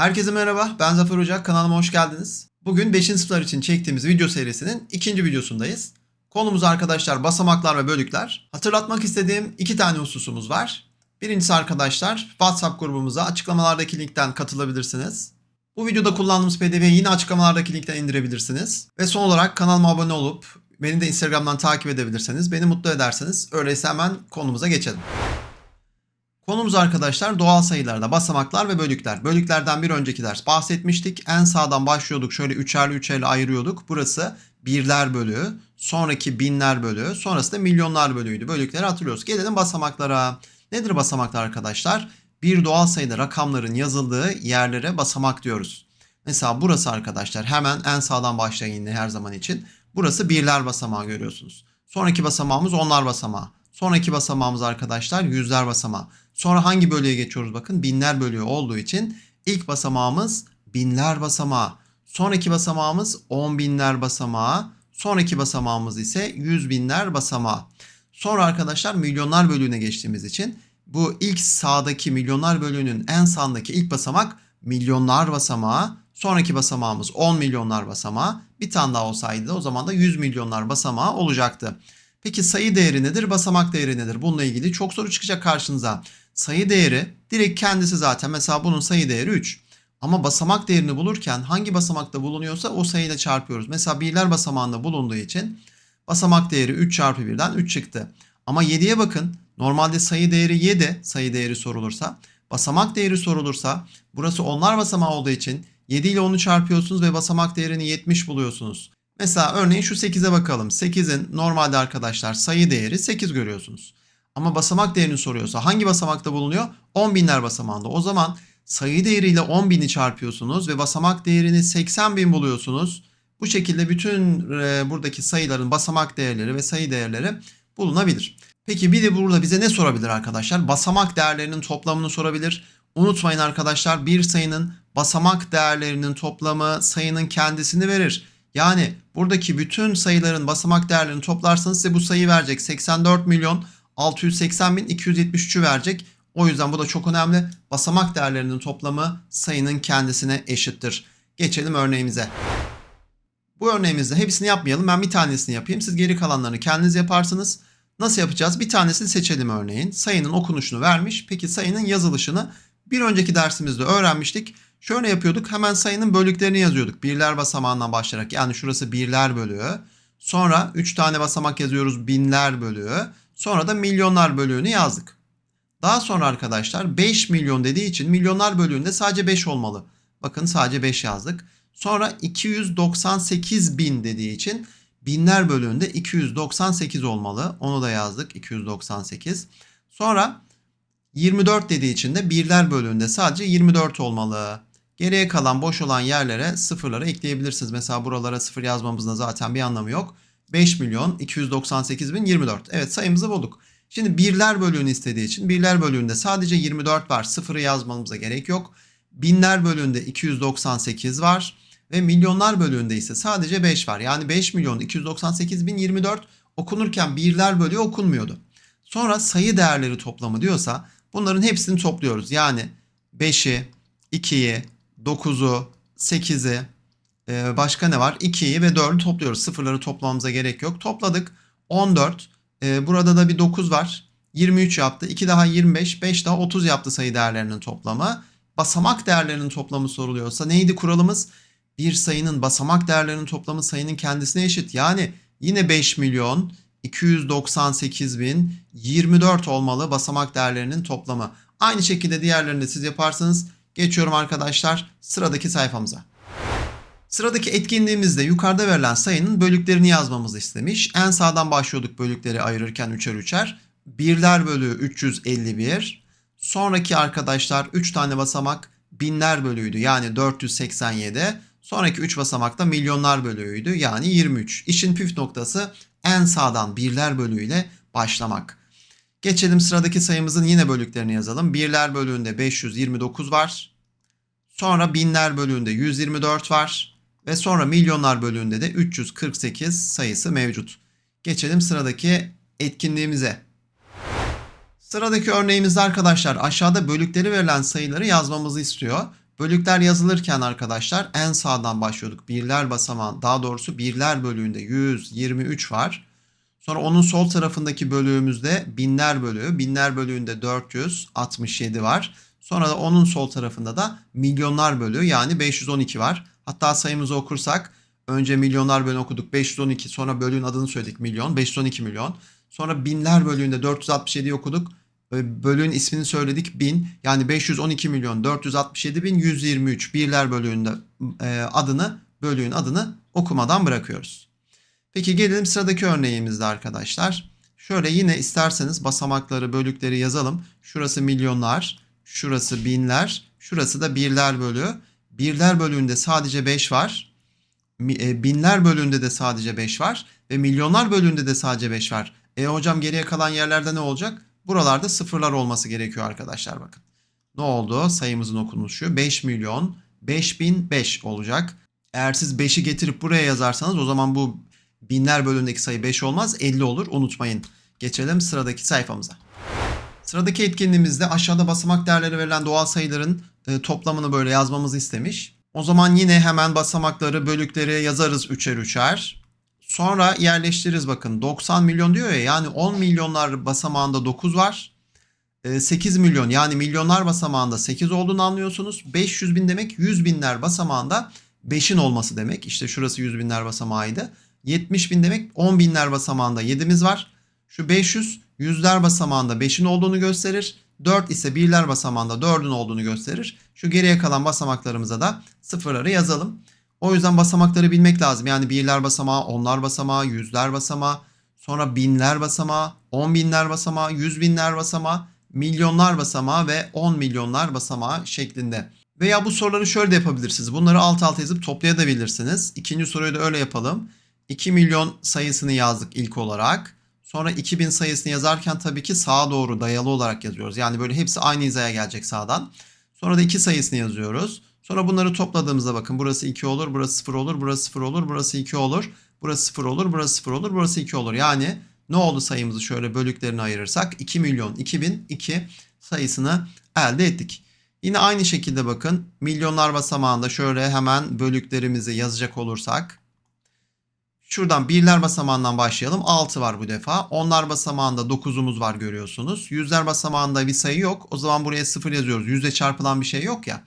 Herkese merhaba, ben Zafer Ocak, kanalıma hoş geldiniz. Bugün 5. sınıflar için çektiğimiz video serisinin ikinci videosundayız. Konumuz arkadaşlar basamaklar ve bölükler. Hatırlatmak istediğim iki tane hususumuz var. Birincisi arkadaşlar WhatsApp grubumuza açıklamalardaki linkten katılabilirsiniz. Bu videoda kullandığımız PDF'yi yine açıklamalardaki linkten indirebilirsiniz. Ve son olarak kanalıma abone olup beni de Instagram'dan takip edebilirseniz beni mutlu ederseniz. Öyleyse hemen konumuza geçelim. Konumuz arkadaşlar doğal sayılarda basamaklar ve bölükler. Bölüklerden bir önceki ders bahsetmiştik. En sağdan başlıyorduk şöyle üçerli üçerli ayırıyorduk. Burası birler bölüğü, sonraki binler bölüğü, sonrası da milyonlar bölüğüydü. Bölükleri hatırlıyoruz. Gelelim basamaklara. Nedir basamaklar arkadaşlar? Bir doğal sayıda rakamların yazıldığı yerlere basamak diyoruz. Mesela burası arkadaşlar hemen en sağdan başlayın yine her zaman için. Burası birler basamağı görüyorsunuz. Sonraki basamağımız onlar basamağı. Sonraki basamağımız arkadaşlar yüzler basamağı. Sonra hangi bölüye geçiyoruz bakın binler bölüğü olduğu için ilk basamağımız binler basamağı. Sonraki basamağımız on binler basamağı. Sonraki basamağımız ise yüz binler basamağı. Sonra arkadaşlar milyonlar bölüğüne geçtiğimiz için bu ilk sağdaki milyonlar bölüğünün en sağındaki ilk basamak milyonlar basamağı. Sonraki basamağımız 10 milyonlar basamağı. Bir tane daha olsaydı o zaman da 100 milyonlar basamağı olacaktı. Peki sayı değeri nedir? Basamak değeri nedir? Bununla ilgili çok soru çıkacak karşınıza. Sayı değeri direkt kendisi zaten. Mesela bunun sayı değeri 3. Ama basamak değerini bulurken hangi basamakta bulunuyorsa o sayıyla çarpıyoruz. Mesela birler basamağında bulunduğu için basamak değeri 3 çarpı 1'den 3 çıktı. Ama 7'ye bakın. Normalde sayı değeri 7 sayı değeri sorulursa. Basamak değeri sorulursa burası onlar basamağı olduğu için 7 ile 10'u çarpıyorsunuz ve basamak değerini 70 buluyorsunuz. Mesela örneğin şu 8'e bakalım. 8'in normalde arkadaşlar sayı değeri 8 görüyorsunuz. Ama basamak değerini soruyorsa hangi basamakta bulunuyor? 10 binler basamağında. O zaman sayı değeriyle 10 bini çarpıyorsunuz ve basamak değerini 80 bin buluyorsunuz. Bu şekilde bütün e, buradaki sayıların basamak değerleri ve sayı değerleri bulunabilir. Peki bir de burada bize ne sorabilir arkadaşlar? Basamak değerlerinin toplamını sorabilir. Unutmayın arkadaşlar bir sayının basamak değerlerinin toplamı sayının kendisini verir. Yani buradaki bütün sayıların basamak değerlerini toplarsanız size bu sayı verecek. 84 milyon 680 bin 273'ü verecek. O yüzden bu da çok önemli. Basamak değerlerinin toplamı sayının kendisine eşittir. Geçelim örneğimize. Bu örneğimizde hepsini yapmayalım. Ben bir tanesini yapayım. Siz geri kalanlarını kendiniz yaparsınız. Nasıl yapacağız? Bir tanesini seçelim örneğin. Sayının okunuşunu vermiş. Peki sayının yazılışını bir önceki dersimizde öğrenmiştik. Şöyle yapıyorduk. Hemen sayının bölüklerini yazıyorduk. Birler basamağından başlayarak. Yani şurası birler bölüğü. Sonra 3 tane basamak yazıyoruz. Binler bölüğü. Sonra da milyonlar bölüğünü yazdık. Daha sonra arkadaşlar 5 milyon dediği için milyonlar bölüğünde sadece 5 olmalı. Bakın sadece 5 yazdık. Sonra 298 bin dediği için binler bölüğünde 298 olmalı. Onu da yazdık 298. Sonra 24 dediği için de birler bölüğünde sadece 24 olmalı. Geriye kalan boş olan yerlere sıfırları ekleyebilirsiniz. Mesela buralara sıfır yazmamızda zaten bir anlamı yok. 5 milyon 298 bin 24. Evet sayımızı bulduk. Şimdi birler bölüğünü istediği için birler bölüğünde sadece 24 var. Sıfırı yazmamıza gerek yok. Binler bölüğünde 298 var. Ve milyonlar bölüğünde ise sadece 5 var. Yani 5 milyon 298 bin 24 okunurken birler bölüğü okunmuyordu. Sonra sayı değerleri toplamı diyorsa bunların hepsini topluyoruz. Yani 5'i, 2'yi, 9'u, 8'i, ee, başka ne var? 2'yi ve 4'ü topluyoruz. Sıfırları toplamamıza gerek yok. Topladık. 14. Ee, burada da bir 9 var. 23 yaptı. 2 daha 25. 5 daha 30 yaptı sayı değerlerinin toplamı. Basamak değerlerinin toplamı soruluyorsa neydi kuralımız? Bir sayının basamak değerlerinin toplamı sayının kendisine eşit. Yani yine 5 milyon 298 bin 24 olmalı basamak değerlerinin toplamı. Aynı şekilde diğerlerini de siz yaparsanız geçiyorum arkadaşlar sıradaki sayfamıza. Sıradaki etkinliğimizde yukarıda verilen sayının bölüklerini yazmamızı istemiş. En sağdan başlıyorduk bölükleri ayırırken üçer üçer. Birler bölüğü 351. Sonraki arkadaşlar 3 tane basamak binler bölüğüydü yani 487. Sonraki 3 basamakta milyonlar bölüğüydü yani 23. İşin püf noktası en sağdan birler bölüğüyle başlamak. Geçelim sıradaki sayımızın yine bölüklerini yazalım. Birler bölüğünde 529 var. Sonra binler bölüğünde 124 var. Ve sonra milyonlar bölüğünde de 348 sayısı mevcut. Geçelim sıradaki etkinliğimize. Sıradaki örneğimizde arkadaşlar aşağıda bölükleri verilen sayıları yazmamızı istiyor. Bölükler yazılırken arkadaşlar en sağdan başlıyorduk. Birler basamağı daha doğrusu birler bölüğünde 123 var. Sonra onun sol tarafındaki bölüğümüzde binler bölüğü. Binler bölüğünde 467 var. Sonra da onun sol tarafında da milyonlar bölüğü yani 512 var. Hatta sayımızı okursak önce milyonlar bölüğünü okuduk 512 sonra bölüğün adını söyledik milyon 512 milyon. Sonra binler bölüğünde 467 okuduk. Bölüğün ismini söyledik 1000 yani 512 milyon 467 bin 123 birler bölüğünde e, adını bölüğün adını okumadan bırakıyoruz. Peki gelelim sıradaki örneğimizde arkadaşlar. Şöyle yine isterseniz basamakları bölükleri yazalım. Şurası milyonlar, şurası binler, şurası da birler bölüğü. Birler bölüğünde sadece 5 var. e, Binler bölüğünde de sadece 5 var. Ve milyonlar bölüğünde de sadece 5 var. E hocam geriye kalan yerlerde ne olacak? Buralarda sıfırlar olması gerekiyor arkadaşlar bakın. Ne oldu? Sayımızın okunuşu 5 milyon 5005 olacak. Eğer siz 5'i getirip buraya yazarsanız o zaman bu binler bölümündeki sayı 5 olmaz 50 olur unutmayın. Geçelim sıradaki sayfamıza. Sıradaki etkinliğimizde aşağıda basamak değerleri verilen doğal sayıların e, toplamını böyle yazmamızı istemiş. O zaman yine hemen basamakları bölükleri yazarız üçer üçer. Sonra yerleştiririz bakın 90 milyon diyor ya yani 10 milyonlar basamağında 9 var. 8 milyon yani milyonlar basamağında 8 olduğunu anlıyorsunuz. 500 bin demek 100 binler basamağında 5'in olması demek. İşte şurası 100 binler basamağıydı. 70 bin demek 10 binler basamağında 7'miz var. Şu 500 yüzler basamağında 5'in olduğunu gösterir. 4 ise birler basamağında 4'ün olduğunu gösterir. Şu geriye kalan basamaklarımıza da sıfırları yazalım. O yüzden basamakları bilmek lazım. Yani birler basamağı, onlar basamağı, yüzler basamağı, sonra binler basamağı, on binler basamağı, yüz binler basamağı, milyonlar basamağı ve on milyonlar basamağı şeklinde. Veya bu soruları şöyle de yapabilirsiniz. Bunları alt alta yazıp toplayabilirsiniz. İkinci soruyu da öyle yapalım. 2 milyon sayısını yazdık ilk olarak. Sonra 2000 sayısını yazarken tabii ki sağa doğru dayalı olarak yazıyoruz. Yani böyle hepsi aynı hizaya gelecek sağdan. Sonra da 2 sayısını yazıyoruz. Sonra bunları topladığımızda bakın burası 2 olur, burası 0 olur, burası 0 olur, burası 2 olur, burası 0 olur, burası 0 olur, burası 2 olur. Yani ne oldu sayımızı şöyle bölüklerine ayırırsak 2 milyon 2002 sayısını elde ettik. Yine aynı şekilde bakın milyonlar basamağında şöyle hemen bölüklerimizi yazacak olursak Şuradan birler basamağından başlayalım. 6 var bu defa. Onlar basamağında 9'umuz var görüyorsunuz. Yüzler basamağında bir sayı yok. O zaman buraya 0 yazıyoruz. Yüzde çarpılan bir şey yok ya.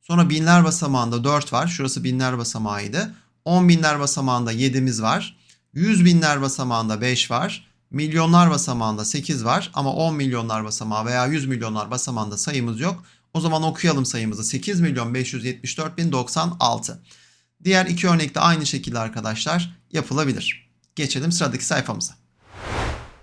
Sonra binler basamağında 4 var. Şurası binler basamağıydı. 10 binler basamağında 7'miz var. 100 binler basamağında 5 var. Milyonlar basamağında 8 var. Ama 10 milyonlar basamağı veya 100 milyonlar basamağında sayımız yok. O zaman okuyalım sayımızı. 8 milyon 574 bin 96. Diğer iki örnekte aynı şekilde arkadaşlar yapılabilir. Geçelim sıradaki sayfamıza.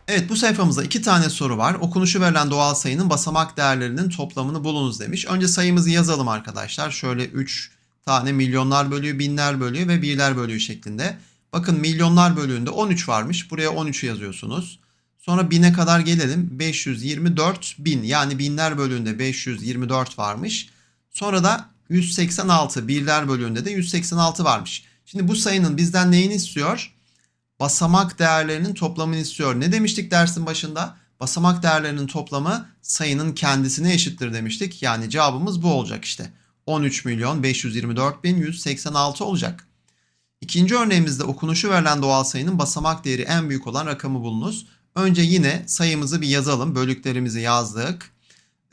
Evet bu sayfamızda iki tane soru var. Okunuşu verilen doğal sayının basamak değerlerinin toplamını bulunuz demiş. Önce sayımızı yazalım arkadaşlar. Şöyle 3 tane milyonlar bölüğü, binler bölüğü ve birler bölüğü şeklinde. Bakın milyonlar bölüğünde 13 varmış. Buraya 13'ü yazıyorsunuz. Sonra bine kadar gelelim. 524 bin yani binler bölüğünde 524 varmış. Sonra da 186 birler bölüğünde de 186 varmış. Şimdi bu sayının bizden neyini istiyor? Basamak değerlerinin toplamını istiyor. Ne demiştik dersin başında? Basamak değerlerinin toplamı sayının kendisine eşittir demiştik. Yani cevabımız bu olacak işte. 13 milyon 524 bin 186 olacak. İkinci örneğimizde okunuşu verilen doğal sayının basamak değeri en büyük olan rakamı bulunuz. Önce yine sayımızı bir yazalım. Bölüklerimizi yazdık.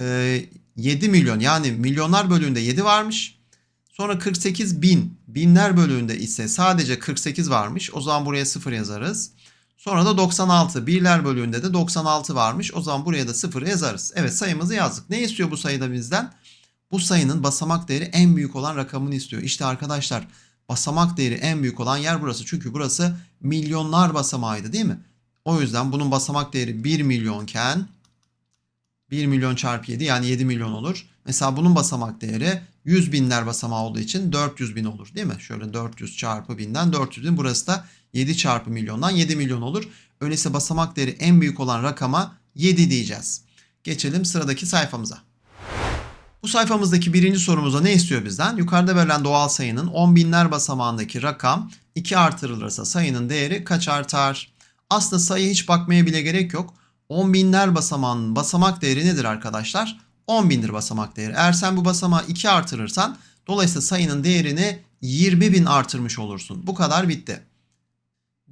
Ee, 7 milyon yani milyonlar bölüğünde 7 varmış. Sonra 48 bin, binler bölüğünde ise sadece 48 varmış. O zaman buraya 0 yazarız. Sonra da 96, birler bölüğünde de 96 varmış. O zaman buraya da 0 yazarız. Evet sayımızı yazdık. Ne istiyor bu sayıda bizden? Bu sayının basamak değeri en büyük olan rakamını istiyor. İşte arkadaşlar basamak değeri en büyük olan yer burası. Çünkü burası milyonlar basamağıydı değil mi? O yüzden bunun basamak değeri 1 milyonken 1 milyon çarpı 7 yani 7 milyon olur. Mesela bunun basamak değeri 100 binler basamağı olduğu için 400 bin olur değil mi? Şöyle 400 çarpı binden 400 bin. Burası da 7 çarpı milyondan 7 milyon olur. Öyleyse basamak değeri en büyük olan rakama 7 diyeceğiz. Geçelim sıradaki sayfamıza. Bu sayfamızdaki birinci sorumuza ne istiyor bizden? Yukarıda verilen doğal sayının 10 binler basamağındaki rakam 2 artırılırsa sayının değeri kaç artar? Aslında sayı hiç bakmaya bile gerek yok. 10 binler basamağının basamak değeri nedir arkadaşlar? 10.000'dir basamak değeri. Eğer sen bu basamağı 2 artırırsan dolayısıyla sayının değerini 20.000 artırmış olursun. Bu kadar bitti.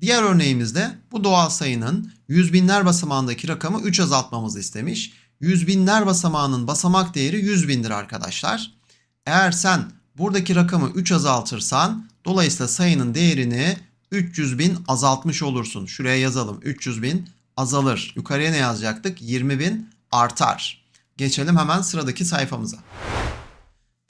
Diğer örneğimizde bu doğal sayının yüz binler basamağındaki rakamı 3 azaltmamızı istemiş. Yüz binler basamağının basamak değeri 100 bindir arkadaşlar. Eğer sen buradaki rakamı 3 azaltırsan dolayısıyla sayının değerini 300 bin azaltmış olursun. Şuraya yazalım 300 bin azalır. Yukarıya ne yazacaktık? 20 bin artar. Geçelim hemen sıradaki sayfamıza.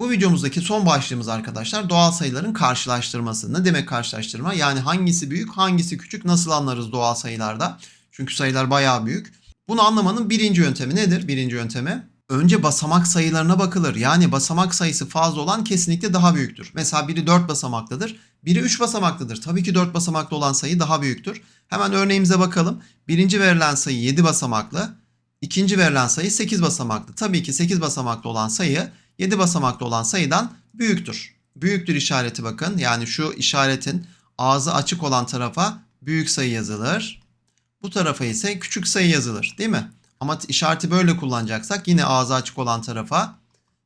Bu videomuzdaki son başlığımız arkadaşlar doğal sayıların karşılaştırması. Ne demek karşılaştırma? Yani hangisi büyük, hangisi küçük nasıl anlarız doğal sayılarda? Çünkü sayılar bayağı büyük. Bunu anlamanın birinci yöntemi nedir? Birinci yöntemi önce basamak sayılarına bakılır. Yani basamak sayısı fazla olan kesinlikle daha büyüktür. Mesela biri 4 basamaklıdır, biri 3 basamaklıdır. Tabii ki 4 basamaklı olan sayı daha büyüktür. Hemen örneğimize bakalım. Birinci verilen sayı 7 basamaklı, ikinci verilen sayı 8 basamaklı. Tabii ki 8 basamaklı olan sayı 7 basamaklı olan sayıdan büyüktür. Büyüktür işareti bakın. Yani şu işaretin ağzı açık olan tarafa büyük sayı yazılır. Bu tarafa ise küçük sayı yazılır değil mi? Ama işareti böyle kullanacaksak yine ağzı açık olan tarafa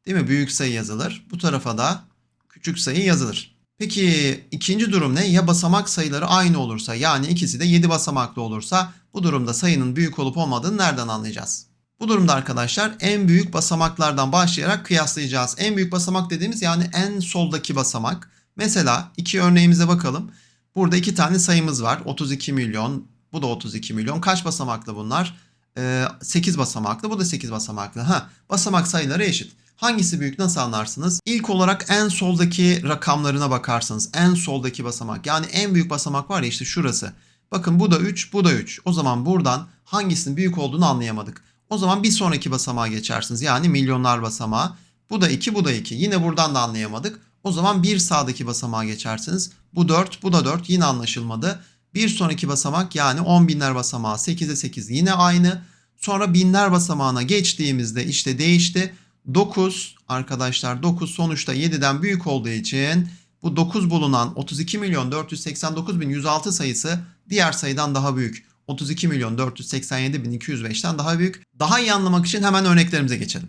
değil mi büyük sayı yazılır. Bu tarafa da küçük sayı yazılır. Peki ikinci durum ne? Ya basamak sayıları aynı olursa yani ikisi de 7 basamaklı olursa bu durumda sayının büyük olup olmadığını nereden anlayacağız? Bu durumda arkadaşlar en büyük basamaklardan başlayarak kıyaslayacağız. En büyük basamak dediğimiz yani en soldaki basamak. Mesela iki örneğimize bakalım. Burada iki tane sayımız var. 32 milyon, bu da 32 milyon. Kaç basamaklı bunlar? Ee, 8 basamaklı, bu da 8 basamaklı. Ha, basamak sayıları eşit. Hangisi büyük nasıl anlarsınız? İlk olarak en soldaki rakamlarına bakarsınız. En soldaki basamak. Yani en büyük basamak var ya işte şurası. Bakın bu da 3, bu da 3. O zaman buradan hangisinin büyük olduğunu anlayamadık. O zaman bir sonraki basamağa geçersiniz. Yani milyonlar basamağı. Bu da 2, bu da 2. Yine buradan da anlayamadık. O zaman bir sağdaki basamağa geçersiniz. Bu 4, bu da 4. Yine anlaşılmadı. Bir sonraki basamak yani 10 binler basamağı 8'e 8 yine aynı. Sonra binler basamağına geçtiğimizde işte değişti. 9 arkadaşlar 9 sonuçta 7'den büyük olduğu için bu 9 bulunan 32 milyon 489 bin 106 sayısı diğer sayıdan daha büyük. 32 milyon 487 bin 205'ten daha büyük. Daha iyi anlamak için hemen örneklerimize geçelim.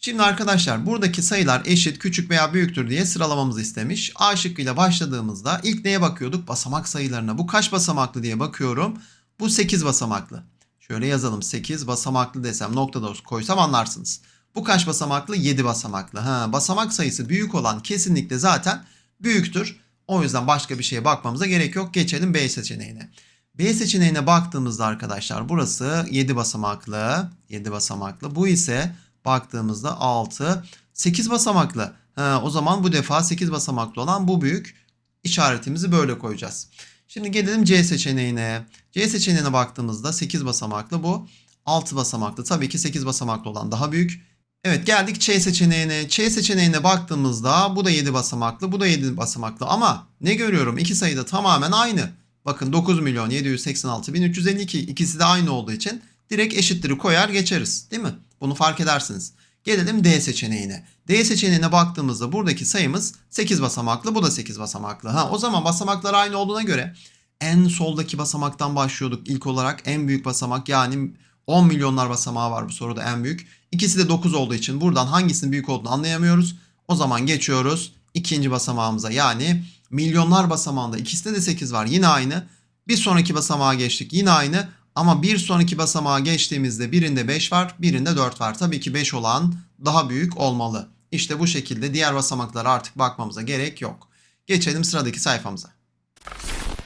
Şimdi arkadaşlar buradaki sayılar eşit, küçük veya büyüktür diye sıralamamızı istemiş. A şıkkıyla başladığımızda ilk neye bakıyorduk? Basamak sayılarına. Bu kaç basamaklı diye bakıyorum. Bu 8 basamaklı. Şöyle yazalım 8 basamaklı desem noktada koysam anlarsınız. Bu kaç basamaklı? 7 basamaklı. Ha, basamak sayısı büyük olan kesinlikle zaten büyüktür. O yüzden başka bir şeye bakmamıza gerek yok. Geçelim B seçeneğine. B seçeneğine baktığımızda arkadaşlar burası 7 basamaklı. 7 basamaklı. Bu ise baktığımızda 6. 8 basamaklı. Ha, o zaman bu defa 8 basamaklı olan bu büyük. işaretimizi böyle koyacağız. Şimdi gelelim C seçeneğine. C seçeneğine baktığımızda 8 basamaklı bu. 6 basamaklı. Tabii ki 8 basamaklı olan daha büyük. Evet geldik Ç seçeneğine. Ç seçeneğine baktığımızda bu da 7 basamaklı, bu da 7 basamaklı ama ne görüyorum? İki sayı da tamamen aynı. Bakın 9 milyon 786 bin 352 ikisi de aynı olduğu için direkt eşitleri koyar geçeriz değil mi? Bunu fark edersiniz. Gelelim D seçeneğine. D seçeneğine baktığımızda buradaki sayımız 8 basamaklı bu da 8 basamaklı. Ha, o zaman basamaklar aynı olduğuna göre en soldaki basamaktan başlıyorduk. İlk olarak en büyük basamak yani 10 milyonlar basamağı var bu soruda en büyük. İkisi de 9 olduğu için buradan hangisinin büyük olduğunu anlayamıyoruz. O zaman geçiyoruz ikinci basamağımıza yani milyonlar basamağında ikisinde de 8 var yine aynı. Bir sonraki basamağa geçtik yine aynı. Ama bir sonraki basamağa geçtiğimizde birinde 5 var birinde 4 var. Tabii ki 5 olan daha büyük olmalı. İşte bu şekilde diğer basamaklara artık bakmamıza gerek yok. Geçelim sıradaki sayfamıza.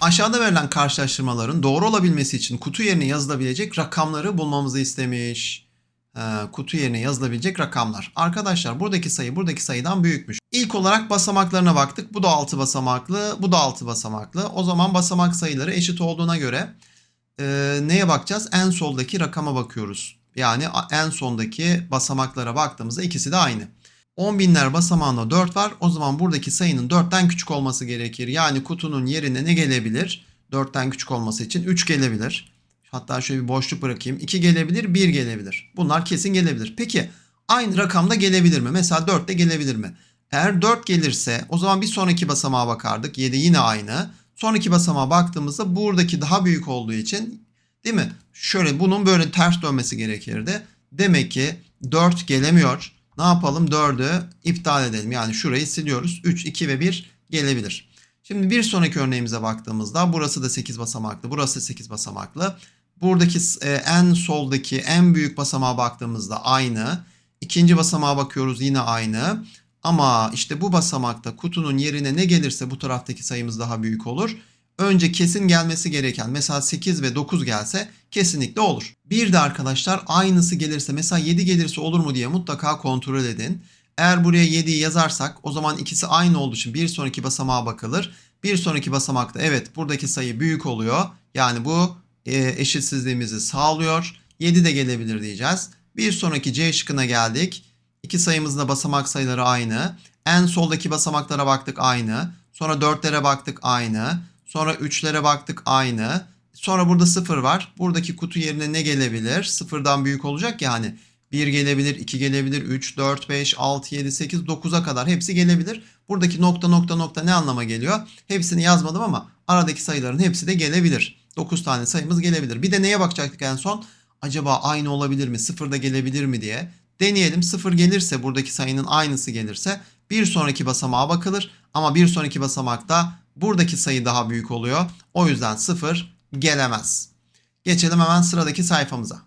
Aşağıda verilen karşılaştırmaların doğru olabilmesi için kutu yerine yazılabilecek rakamları bulmamızı istemiş. Ee, kutu yerine yazılabilecek rakamlar. Arkadaşlar buradaki sayı buradaki sayıdan büyükmüş. İlk olarak basamaklarına baktık. Bu da 6 basamaklı, bu da 6 basamaklı. O zaman basamak sayıları eşit olduğuna göre e, neye bakacağız? En soldaki rakama bakıyoruz. Yani en sondaki basamaklara baktığımızda ikisi de aynı. 10 binler basamağında 4 var. O zaman buradaki sayının 4'ten küçük olması gerekir. Yani kutunun yerine ne gelebilir? 4'ten küçük olması için 3 gelebilir. Hatta şöyle bir boşluk bırakayım. 2 gelebilir, 1 gelebilir. Bunlar kesin gelebilir. Peki aynı rakamda gelebilir mi? Mesela 4 de gelebilir mi? Eğer 4 gelirse o zaman bir sonraki basamağa bakardık. 7 yine aynı. Sonraki basamağa baktığımızda buradaki daha büyük olduğu için değil mi? Şöyle bunun böyle ters dönmesi gerekirdi. Demek ki 4 gelemiyor. Ne yapalım? 4'ü iptal edelim. Yani şurayı siliyoruz. 3, 2 ve 1 gelebilir. Şimdi bir sonraki örneğimize baktığımızda burası da 8 basamaklı, burası da 8 basamaklı. Buradaki e, en soldaki en büyük basamağa baktığımızda aynı. İkinci basamağa bakıyoruz yine aynı. Ama işte bu basamakta kutunun yerine ne gelirse bu taraftaki sayımız daha büyük olur. Önce kesin gelmesi gereken mesela 8 ve 9 gelse kesinlikle olur. Bir de arkadaşlar aynısı gelirse mesela 7 gelirse olur mu diye mutlaka kontrol edin. Eğer buraya 7'yi yazarsak o zaman ikisi aynı olduğu için bir sonraki basamağa bakılır. Bir sonraki basamakta evet buradaki sayı büyük oluyor. Yani bu eşitsizliğimizi sağlıyor. 7 de gelebilir diyeceğiz. Bir sonraki C şıkkına geldik. İki sayımızın da basamak sayıları aynı. En soldaki basamaklara baktık aynı. Sonra 4'lere baktık aynı. Sonra 3'lere baktık aynı. Sonra burada 0 var. Buradaki kutu yerine ne gelebilir? Sıfırdan büyük olacak yani. 1 gelebilir, 2 gelebilir, 3, 4, 5, 6, 7, 8, 9'a kadar hepsi gelebilir. Buradaki nokta nokta nokta ne anlama geliyor? Hepsini yazmadım ama aradaki sayıların hepsi de gelebilir. 9 tane sayımız gelebilir. Bir de neye bakacaktık en son? Acaba aynı olabilir mi? Sıfır da gelebilir mi diye. Deneyelim. Sıfır gelirse buradaki sayının aynısı gelirse bir sonraki basamağa bakılır. Ama bir sonraki basamakta buradaki sayı daha büyük oluyor. O yüzden sıfır gelemez. Geçelim hemen sıradaki sayfamıza.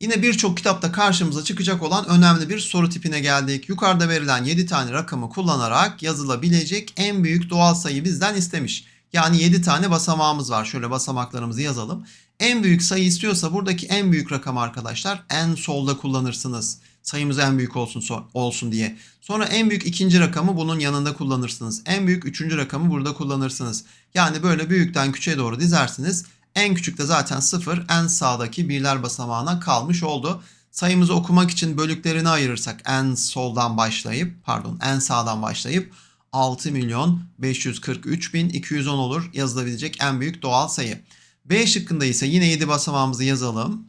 Yine birçok kitapta karşımıza çıkacak olan önemli bir soru tipine geldik. Yukarıda verilen 7 tane rakamı kullanarak yazılabilecek en büyük doğal sayı bizden istemiş. Yani 7 tane basamağımız var. Şöyle basamaklarımızı yazalım. En büyük sayı istiyorsa buradaki en büyük rakam arkadaşlar en solda kullanırsınız. Sayımız en büyük olsun olsun diye. Sonra en büyük ikinci rakamı bunun yanında kullanırsınız. En büyük üçüncü rakamı burada kullanırsınız. Yani böyle büyükten küçüğe doğru dizersiniz. En küçük de zaten 0 en sağdaki birler basamağına kalmış oldu. Sayımızı okumak için bölüklerini ayırırsak en soldan başlayıp pardon en sağdan başlayıp 6 milyon 543 bin 210 olur yazılabilecek en büyük doğal sayı. B şıkkında ise yine 7 basamağımızı yazalım.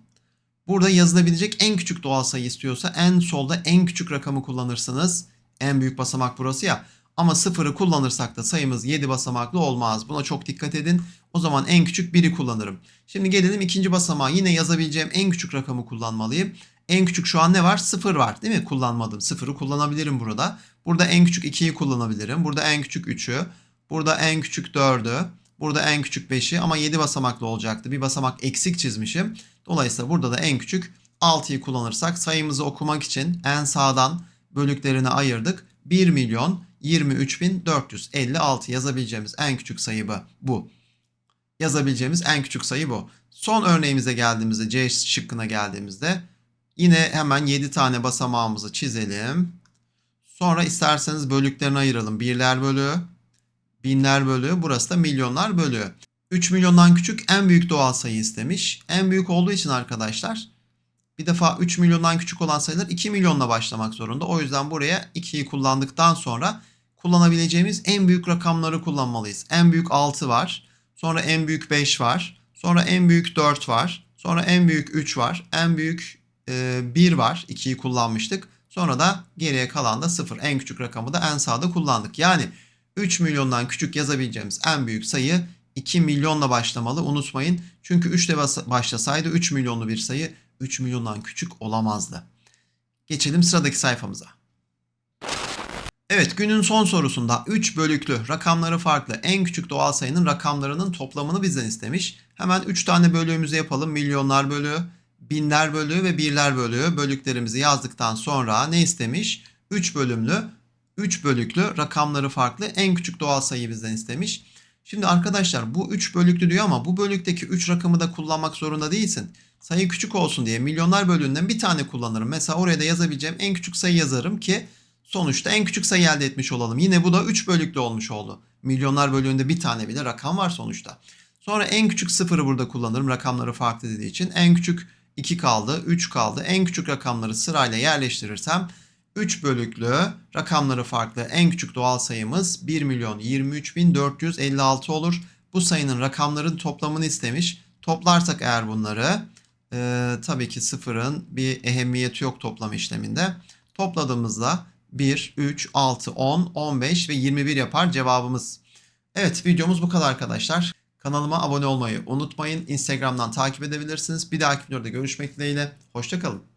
Burada yazılabilecek en küçük doğal sayı istiyorsa en solda en küçük rakamı kullanırsınız. En büyük basamak burası ya. Ama sıfırı kullanırsak da sayımız 7 basamaklı olmaz. Buna çok dikkat edin. O zaman en küçük 1'i kullanırım. Şimdi gelelim ikinci basamağa. Yine yazabileceğim en küçük rakamı kullanmalıyım. En küçük şu an ne var? 0 var değil mi? Kullanmadım. 0'ı kullanabilirim burada. Burada en küçük 2'yi kullanabilirim. Burada en küçük 3'ü. Burada en küçük 4'ü. Burada en küçük 5'i ama 7 basamaklı olacaktı. Bir basamak eksik çizmişim. Dolayısıyla burada da en küçük 6'yı kullanırsak sayımızı okumak için en sağdan bölüklerini ayırdık. 1 milyon 23.456 yazabileceğimiz en küçük sayı bu. Yazabileceğimiz en küçük sayı bu. Son örneğimize geldiğimizde C şıkkına geldiğimizde yine hemen 7 tane basamağımızı çizelim. Sonra isterseniz bölüklerini ayıralım. Birler bölüğü, binler bölüğü, burası da milyonlar bölüğü. 3 milyondan küçük en büyük doğal sayı istemiş. En büyük olduğu için arkadaşlar bir defa 3 milyondan küçük olan sayılar 2 milyonla başlamak zorunda. O yüzden buraya 2'yi kullandıktan sonra kullanabileceğimiz en büyük rakamları kullanmalıyız. En büyük 6 var. Sonra en büyük 5 var. Sonra en büyük 4 var. Sonra en büyük 3 var. En büyük 1 var. 2'yi kullanmıştık. Sonra da geriye kalan da 0. En küçük rakamı da en sağda kullandık. Yani 3 milyondan küçük yazabileceğimiz en büyük sayı 2 milyonla başlamalı unutmayın. Çünkü 3 ile başlasaydı 3 milyonlu bir sayı 3 milyondan küçük olamazdı. Geçelim sıradaki sayfamıza. Evet günün son sorusunda 3 bölüklü rakamları farklı en küçük doğal sayının rakamlarının toplamını bizden istemiş. Hemen 3 tane bölüğümüzü yapalım. Milyonlar bölüğü, binler bölüğü ve birler bölüğü bölüklerimizi yazdıktan sonra ne istemiş? 3 bölümlü, 3 bölüklü rakamları farklı en küçük doğal sayıyı bizden istemiş. Şimdi arkadaşlar bu 3 bölüklü diyor ama bu bölükteki 3 rakamı da kullanmak zorunda değilsin. Sayı küçük olsun diye milyonlar bölüğünden bir tane kullanırım. Mesela oraya da yazabileceğim en küçük sayı yazarım ki sonuçta en küçük sayı elde etmiş olalım. Yine bu da 3 bölüklü olmuş oldu. Milyonlar bölüğünde bir tane bile rakam var sonuçta. Sonra en küçük sıfırı burada kullanırım. Rakamları farklı dediği için. En küçük 2 kaldı, 3 kaldı. En küçük rakamları sırayla yerleştirirsem 3 bölüklü rakamları farklı en küçük doğal sayımız 1 milyon 23 bin 456 olur. Bu sayının rakamların toplamını istemiş. Toplarsak eğer bunları e, tabii ki sıfırın bir ehemmiyeti yok toplam işleminde. Topladığımızda 1, 3, 6, 10, 15 ve 21 yapar cevabımız. Evet videomuz bu kadar arkadaşlar. Kanalıma abone olmayı unutmayın. Instagram'dan takip edebilirsiniz. Bir dahaki videoda görüşmek dileğiyle. Hoşçakalın.